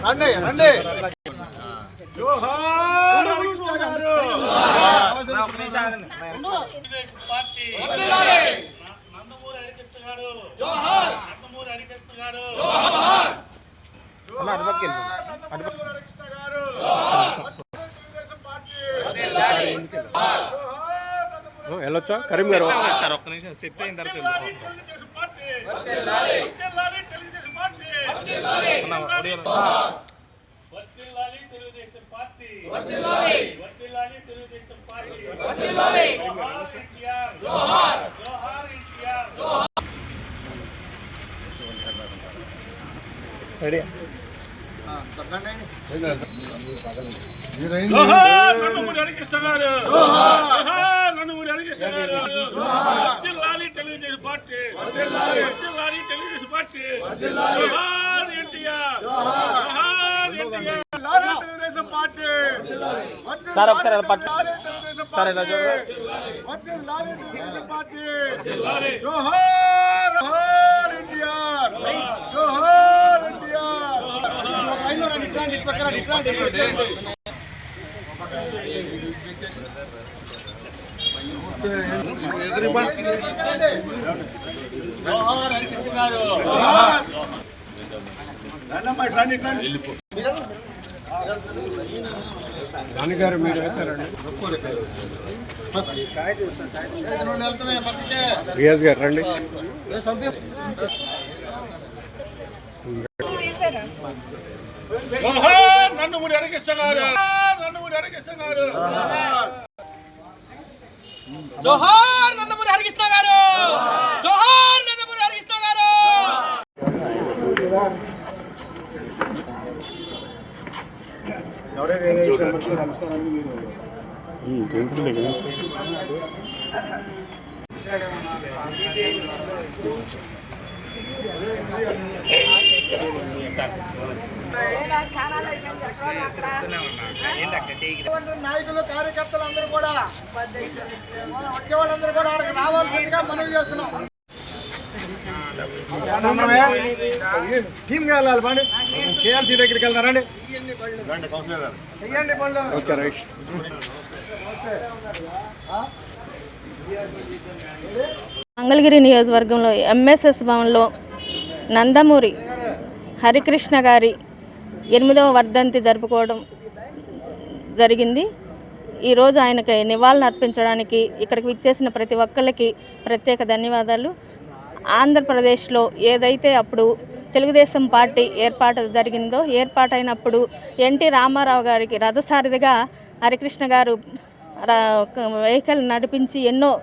రండి రండి జోహార్ హరికృష్ణ గారు పార్టీ నందమూరి హరికృష్ణ గారు నందమూరి హరికృష్ణ గారు హరికృష్ణ గారు తెలుగుదేశం పార్టీ జోహార్ వెళ్ళొచ్చా కరీం గారు. సార్ ఒక్క నిమిషం. సెట్ అయిన తర్వాత జోహార్ గారు. జోహార్. నందమూరి హరికృష్ణ గారు వర్ధిల్లాలి తెలుగుదేశం పార్టీ వర్ధిల్లాలి తెలుగుదేశం పార్టీ జోహార్ ఎన్టీఆర్ జోహార్ NTR lorry Telugu Desam party sir, ఒకసారి ఇలా పట్టు. లారీ తెలుగుదేశం సార్, ఇలా పార్టీ వద్దు లారీ తెలుగుదేశం పార్టీ జోహార్ జోహార్ ఎన్టీఆర్ జోహార్ ఎన్టీఆర్ లైన్లో రండి, ఇట్లా రండి, ఇటు పక్కన రండి, ఇట్లా రండి, ఇట్లా రండి. జోహార్. రండమ్మా, ఇటు రండి, ఇటు రండి. నాన్నగారు మీరు వేశారండి రియాజ్ గారు రండి నన్ను మూడు హరికృష్ణ నన్ను మూడు నందమూరి జోహార్ నందమూరి హరికృష్ణ గారు! జోహార్ నందమూరి హరికృష్ణ గారు! ఎవరైనా నాయకులు కార్యకర్తలు అందరూ కూడా వచ్చే వాళ్ళందరూ కూడా అక్కడికి రావాల్సిందిగా మనవి చేస్తున్నాం. టీమ్ వెళ్ళాలి బండి. కేఎల్సీ దగ్గరికి వెళ్తారండి ఓకే రైట్. మంగళగిరి నియోజకవర్గంలో ఎంఎస్ఎస్ భవన్లో నందమూరి హరికృష్ణ గారి ఎనిమిదవ వర్ధంతి జరుపుకోవడం జరిగింది. ఈరోజు ఆయనకి నివాళులు అర్పించడానికి ఇక్కడికి విచ్చేసిన ప్రతి ఒక్కరికి ప్రత్యేక ధన్యవాదాలు. ఆంధ్రప్రదేశ్లో ఏదైతే అప్పుడు తెలుగుదేశం పార్టీ ఏర్పాటు జరిగిందో ఏర్పాటైనప్పుడు ఎన్టీ రామారావు గారికి రథసారిదిగా హరికృష్ణ గారు రా- వెహికల్ నడిపించి ఎన్నో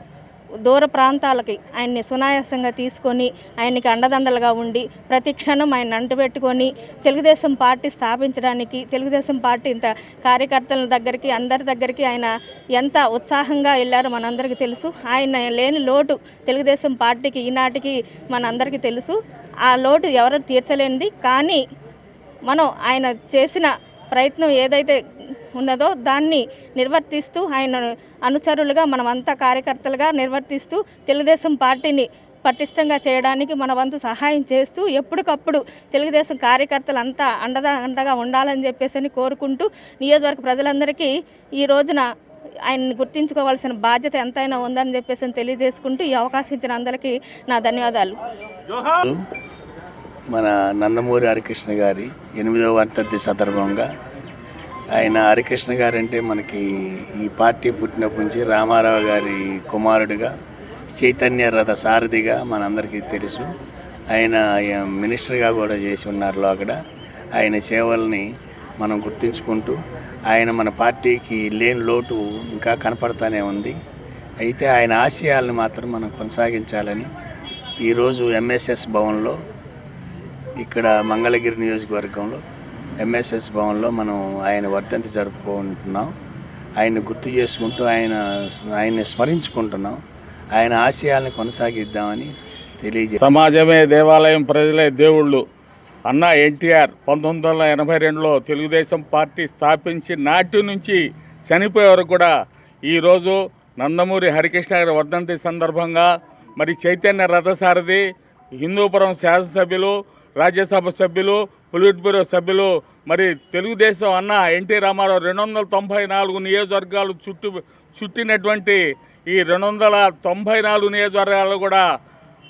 దూర ప్రాంతాలకి ఆయన్ని సునాయాసంగా తీసుకొని ఆయనకి అండదండలుగా ఉండి ప్రతి క్షణం ఆయన అంటుపెట్టుకొని తెలుగుదేశం పార్టీ స్థాపించడానికి తెలుగుదేశం పార్టీ ఇంత కార్యకర్తల దగ్గరికి అందరి దగ్గరికి ఆయన ఎంత ఉత్సాహంగా వెళ్ళారో మనందరికీ తెలుసు. ఆయన లేని లోటు తెలుగుదేశం పార్టీకి ఈనాటికి మనందరికీ తెలుసు. ఆ లోటు ఎవరు తీర్చలేనిది. కానీ మనం ఆయన చేసిన ప్రయత్నం ఏదైతే ఉన్నదో దాన్ని నిర్వర్తిస్తూ ఆయన అనుచరులుగా మనమంతా కార్యకర్తలుగా నిర్వర్తిస్తూ తెలుగుదేశం పార్టీని పటిష్టంగా చేయడానికి మన వంతు సహాయం చేస్తూ ఎప్పటికప్పుడు తెలుగుదేశం కార్యకర్తలు అంతా అండగా అండగా ఉండాలని చెప్పేసి అని కోరుకుంటూ నియోజకవర్గ ప్రజలందరికీ ఈ రోజున ఆయన్ని గుర్తించుకోవాల్సిన బాధ్యత ఎంతైనా ఉందని చెప్పేసి అని తెలియజేసుకుంటూ ఈ అవకాశం ఇచ్చిన అందరికీ నా ధన్యవాదాలు. మన నందమూరి హరికృష్ణ గారి ఎనిమిదవ వర్ధంతి సందర్భంగా. ఆయన హరికృష్ణ గారు అంటే మనకి ఈ పార్టీ పుట్టినప్పటి నుంచి రామారావు గారి కుమారుడిగా చైతన్య రథ సారథిగా మనందరికీ తెలుసు. ఆయన మినిస్టర్గా కూడా చేసి ఉన్నారు అక్కడ. ఆయన సేవల్ని మనం గుర్తించుకుంటూ ఆయన మన పార్టీకి లేని లోటు ఇంకా కనపడతానే ఉంది. అయితే ఆయన ఆశయాలను మాత్రం మనం కొనసాగించాలని ఈరోజు ఎంఎస్ఎస్ భవన్లో ఇక్కడ మంగళగిరి నియోజకవర్గంలో ఎంఎస్ఎస్ భవన్లో మనం ఆయన వర్ధంతి జరుపుకుంటున్నాం. ఆయన్ని గుర్తు చేసుకుంటూ ఆయన ఆయన్ని స్మరించుకుంటున్నాం. ఆయన ఆశయాలను కొనసాగిద్దామని తెలియజే సమాజమే దేవాలయం ప్రజలే దేవుళ్ళు. అన్న ఎన్టీఆర్ పంతొమ్మిది వందల ఎనభై రెండులో తెలుగుదేశం పార్టీ స్థాపించి నాటి నుంచి చనిపోయే వరకు కూడా ఈరోజు నందమూరి హరికృష్ణ గారి వర్ధంతి సందర్భంగా మరి చైతన్య రథసారథి హిందూపురం శాసనసభ్యులు రాజ్యసభ సభ్యులు పొలిట్ బ్యూరో సభ్యులు మరి తెలుగుదేశం అన్న ఎన్టీ రామారావు రెండు వందల తొంభై నాలుగు నియోజకవర్గాలు చుట్టు చుట్టినటువంటి ఈ రెండు వందల తొంభై నాలుగు నియోజకవర్గాలు కూడా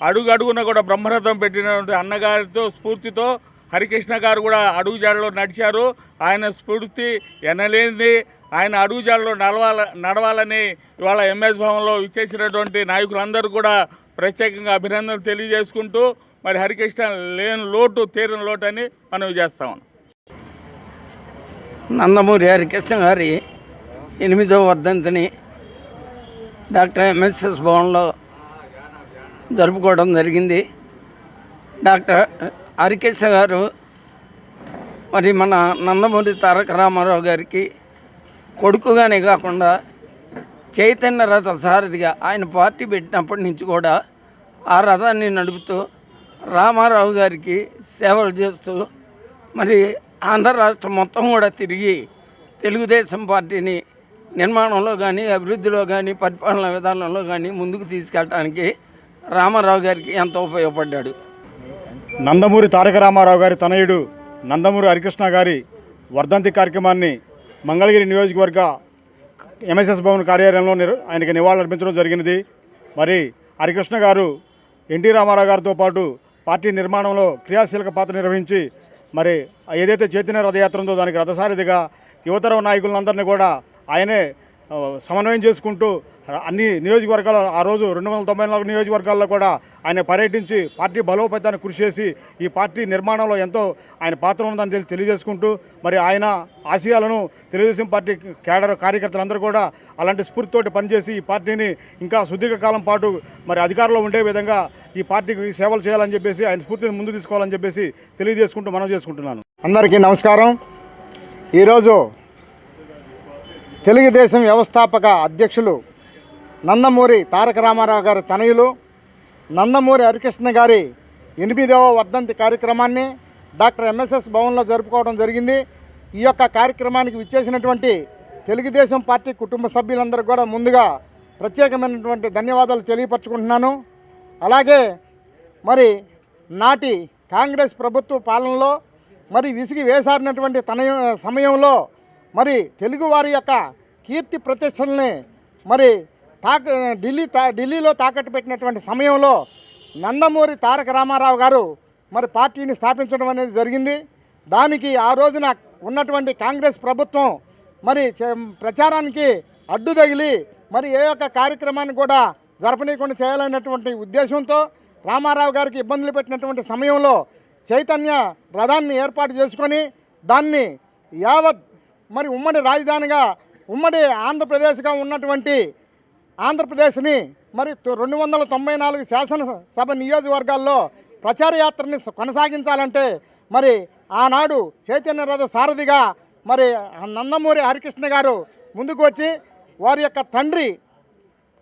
అడుగు అడుగున కూడా బ్రహ్మరథం పెట్టినటువంటి అన్నగారితో స్ఫూర్తితో హరికృష్ణ గారు కూడా అడుగుజాడలో నడిచారు. ఆయన స్ఫూర్తి ఎనలేనిది. ఆయన అడుగుజాడలో నడవాల నడవాలని ఇవాళ ఎంఎస్ భవన్లో ఇచ్చేసినటువంటి నాయకులందరూ కూడా ప్రత్యేకంగా అభినందనలు తెలియజేసుకుంటూ మరి హరికృష్ణ లేని లోటు తీరని లోటు అని మనం చేస్తాం నందమూరి హరికృష్ణ గారి ఎనిమిదవ వర్ధంతిని డాక్టర్ ఎంఎస్ఎస్ భవన్లో జరుపుకోవడం జరిగింది. డాక్టర్ హరికృష్ణ గారు మరి మన నందమూరి తారక రామారావు గారికి కొడుకుగానే కాకుండా చైతన్య రథ సారథిగా ఆయన పార్టీ పెట్టినప్పటి నుంచి కూడా ఆ రథాన్ని నడుపుతూ రామారావు గారికి సేవలు చేస్తూ మరి ఆంధ్ర రాష్ట్రం మొత్తం కూడా తిరిగి తెలుగుదేశం పార్టీని నిర్మాణంలో కానీ అభివృద్ధిలో కానీ పరిపాలన విధానంలో కానీ ముందుకు తీసుకెళ్ళడానికి రామారావు గారికి ఎంతో ఉపయోగపడ్డాడు. నందమూరి తారక రామారావు గారి తనయుడు నందమూరి హరికృష్ణ గారి వర్ధంతి కార్యక్రమాన్ని మంగళగిరి నియోజకవర్గ ఎంఎస్ఎస్ భవన్ కార్యాలయంలో ఆయనకి నివాళులు అర్పించడం జరిగినది. మరి హరికృష్ణ గారు ఎన్టీ రామారావు గారితో పాటు పార్టీ నిర్మాణంలో క్రియాశీలక పాత్ర నిర్వహించి మరి ఏదైతే చైతన్య రథయాత్ర ఉందో దానికి రథసారథిగా యువతరం నాయకులందరినీ కూడా ఆయనే సమన్వయం చేసుకుంటూ అన్ని నియోజకవర్గాలు ఆ రోజు రెండు వందల తొంభై నాలుగు నియోజకవర్గాల్లో కూడా ఆయన పర్యటించి పార్టీ బలోపేతానికి కృషి చేసి ఈ పార్టీ నిర్మాణంలో ఎంతో ఆయన పాత్ర ఉందని తెలి- తెలియజేసుకుంటూ మరి ఆయన ఆశయాలను తెలుగుదేశం పార్టీ కేడర్ కార్యకర్తలందరూ కూడా అలాంటి స్ఫూర్తితోటి పనిచేసి ఈ పార్టీని ఇంకా సుదీర్ఘకాలం పాటు మరి అధికారంలో ఉండే విధంగా ఈ పార్టీకి సేవలు చేయాలని చెప్పేసి ఆయన స్ఫూర్తిని ముందు తీసుకోవాలని చెప్పేసి తెలియజేసుకుంటూ మనం చేసుకుంటున్నాను. అందరికీ నమస్కారం. ఈరోజు తెలుగుదేశం వ్యవస్థాపక అధ్యక్షులు నందమూరి తారక రామారావు గారి తనయులు నందమూరి హరికృష్ణ గారి ఎనిమిదవ వర్ధంతి కార్యక్రమాన్ని డాక్టర్ ఎంఎస్ఎస్ భవన్లో జరుపుకోవడం జరిగింది. ఈ యొక్క కార్యక్రమానికి విచ్చేసినటువంటి తెలుగుదేశం పార్టీ కుటుంబ సభ్యులందరూ కూడా ముందుగా ప్రత్యేకమైనటువంటి ధన్యవాదాలు తెలియపరచుకుంటున్నాను. అలాగే మరి నాటి కాంగ్రెస్ ప్రభుత్వ పాలనలో మరి విసిగి వేసారినటువంటి తన సమయంలో మరి తెలుగువారి యొక్క కీర్తి ప్రతిష్టల్ని మరి తాక ఢిల్లీ తా ఢిల్లీలో తాకట్టు పెట్టినటువంటి సమయంలో నందమూరి తారక రామారావు గారు మరి పార్టీని స్థాపించడం అనేది జరిగింది. దానికి ఆ రోజున ఉన్నటువంటి కాంగ్రెస్ ప్రభుత్వం మరి ప్రచారానికి అడ్డు తగిలి మరి ఏ యొక్క కార్యక్రమాన్ని కూడా జరపనీయకుండా చేయాలనేటువంటి ఉద్దేశంతో రామారావు గారికి ఇబ్బందులు పెట్టినటువంటి సమయంలో చైతన్య రథాన్ని ఏర్పాటు చేసుకొని దాన్ని యావత్ మరి ఉమ్మడి రాజధానిగా ఉమ్మడి ఆంధ్రప్రదేశ్గా ఉన్నటువంటి ఆంధ్రప్రదేశ్ని మరి తొ- రెండు వందల తొంభై నాలుగు శాసనసభ నియోజకవర్గాల్లో ప్రచారయాత్రని కొనసాగించాలంటే మరి ఆనాడు చైతన్య రథ సారథిగా మరి నందమూరి హరికృష్ణ గారు ముందుకు వచ్చి వారి యొక్క తండ్రి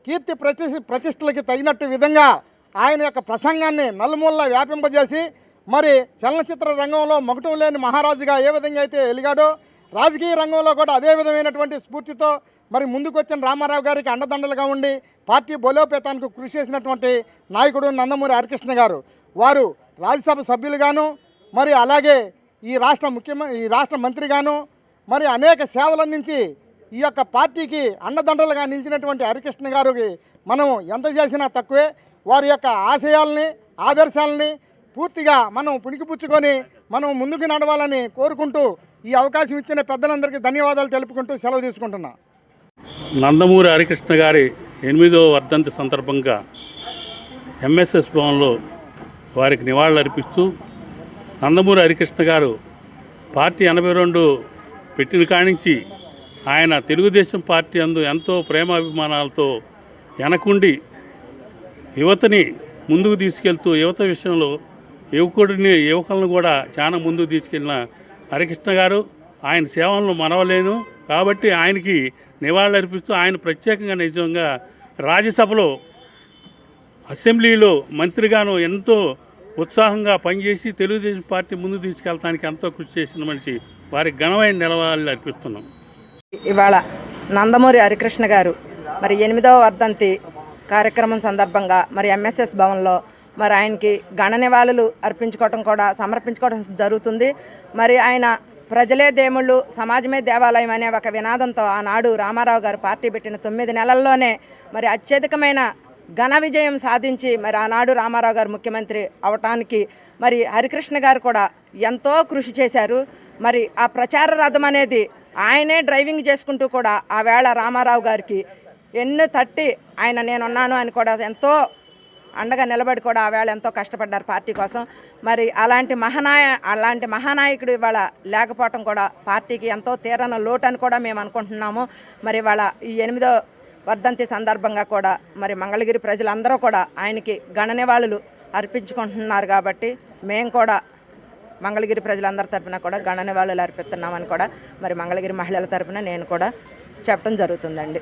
కీర్తి ప్రతి ప్రతిష్టలకి తగినట్టు విధంగా ఆయన యొక్క ప్రసంగాన్ని నలుమూలలా వ్యాపింపజేసి మరి చలనచిత్ర రంగంలో మొగటం లేని మహారాజుగా ఏ విధంగా అయితే ఎలిగాడో రాజకీయ రంగంలో కూడా అదే విధమైనటువంటి స్ఫూర్తితో మరి ముందుకు వచ్చిన రామారావు గారికి అండదండలుగా ఉండి పార్టీ బలోపేతానికి కృషి చేసినటువంటి నాయకుడు నందమూరి హరికృష్ణ గారు. వారు రాజ్యసభ సభ్యులుగాను మరి అలాగే ఈ రాష్ట్ర ముఖ్యమంత్రి ఈ రాష్ట్ర మంత్రిగాను మరి అనేక సేవలు అందించి ఈ యొక్క పార్టీకి అండదండలుగా నిలిచినటువంటి హరికృష్ణ గారికి మనం ఎంత చేసినా తక్కువే. వారి యొక్క ఆశయాల్ని ఆదర్శాలని పూర్తిగా మనం పుణికిపుచ్చుకొని మనం ముందుకు నడవాలని కోరుకుంటూ ఈ అవకాశం ఇచ్చిన పెద్దలందరికీ ధన్యవాదాలు తెలుపుకుంటూ సెలవు తీసుకుంటున్నా. నందమూరి హరికృష్ణ గారి ఎనిమిదో వర్ధంతి సందర్భంగా ఎంఎస్ఎస్ భవన్లో వారికి నివాళులర్పిస్తూ నందమూరి హరికృష్ణ గారు పార్టీ ఎనభై రెండు పెట్టిన కానించి ఆయన తెలుగుదేశం పార్టీ అందు ఎంతో ప్రేమాభిమానాలతో వెనకుండి యువతని ముందుకు తీసుకెళ్తూ యువత విషయంలో యువకుడిని యువకులను కూడా చాలా ముందుకు తీసుకెళ్ళిన హరికృష్ణ గారు ఆయన సేవలను మనవలేను కాబట్టి ఆయనకి నివాళులర్పిస్తూ ఆయన ప్రత్యేకంగా నిజంగా రాజ్యసభలో అసెంబ్లీలో మంత్రిగాను ఎంతో ఉత్సాహంగా పనిచేసి తెలుగుదేశం పార్టీ ముందు తీసుకెళ్ళడానికి ఎంతో కృషి చేసిన మనిషి. వారికి ఘనమైన నిలవాళ్ళు అర్పిస్తున్నాం. ఇవాళ నందమూరి హరికృష్ణ గారు మరి ఎనిమిదవ వర్ధంతి కార్యక్రమం సందర్భంగా మరి ఎంఎస్ఎస్ భవన్లో మరి ఆయనకి గణ నివాళులు అర్పించుకోవటం కూడా సమర్పించుకోవడం జరుగుతుంది. మరి ఆయన ప్రజలే దేవుళ్ళు సమాజమే దేవాలయం అనే ఒక వినాదంతో ఆనాడు రామారావు గారు పార్టీ పెట్టిన తొమ్మిది నెలల్లోనే మరి అత్యధికమైన ఘన విజయం సాధించి మరి ఆనాడు రామారావు గారు ముఖ్యమంత్రి అవటానికి మరి హరికృష్ణ గారు కూడా ఎంతో కృషి చేశారు. మరి ఆ ప్రచార రథం అనేది ఆయనే డ్రైవింగ్ చేసుకుంటూ కూడా ఆ వేళ రామారావు గారికి ఎన్ను తట్టి ఆయన నేనున్నాను అని కూడా ఎంతో అండగా నిలబడి కూడా ఆ వేళ ఎంతో కష్టపడ్డారు పార్టీ కోసం. మరి అలాంటి మహానాయ అలాంటి మహానాయకుడు ఇవాళ లేకపోవటం కూడా పార్టీకి ఎంతో తీరన లోటు అని కూడా మేము అనుకుంటున్నాము. మరి ఇవాళ ఈ ఎనిమిదో వర్ధంతి సందర్భంగా కూడా మరి మంగళగిరి ప్రజలందరూ కూడా ఆయనకి గణనివాళులు అర్పించుకుంటున్నారు కాబట్టి మేము కూడా మంగళగిరి ప్రజలందరి తరపున కూడా గణనివాళులు అర్పిస్తున్నామని కూడా మరి మంగళగిరి మహిళల తరపున నేను కూడా చెప్పడం జరుగుతుందండి.